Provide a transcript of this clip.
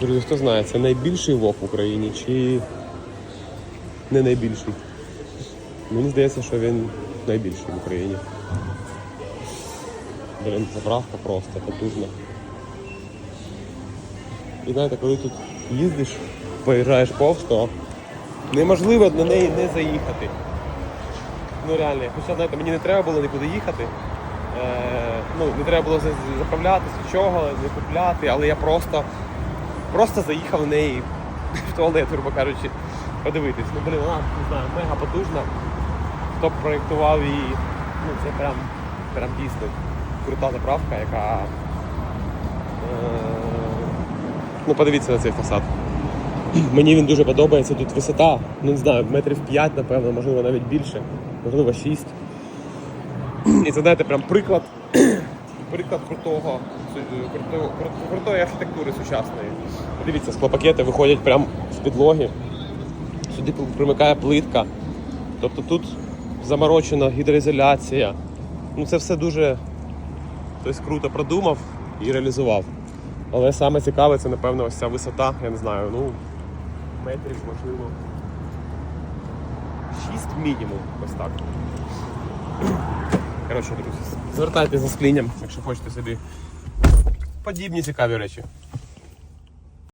Друзі, хто знає, це найбільший вок в Україні чи не найбільший? Мені здається, що він найбільший в Україні. Блін, заправка просто потужна. І знаєте, коли тут їздиш, поїжджаєш повз, то неможливо на неї не заїхати. Ну реально, хоча знаєте, мені не треба було нікуди їхати. Е, ну, не треба було заправлятися, чого, не купляти, але я просто, просто заїхав на неї в туалет, грубо кажучи, подивитись. Ну, блін, вона не знаю, мега потужна. Хто проєктував її, ну це прям, прям дійсно крута заправка, яка. Е, ну, подивіться на цей фасад. Мені він дуже подобається. Тут висота, ну не знаю, метрів 5, напевно, можливо, навіть більше, можливо, 6. І це знаєте, прям приклад, приклад крутого, крутого, крутої архітектури сучасної. Дивіться, склопакети виходять прямо з підлоги. Сюди примикає плитка. Тобто тут заморочена гідроізоляція. Ну це все дуже хтось круто продумав і реалізував. Але саме цікаве це, напевно, ось ця висота, я не знаю, ну, метрів, можливо. 6 мінімум, ось так. Коротше, друзі, звертайтеся за склінням, якщо хочете собі подібні цікаві речі.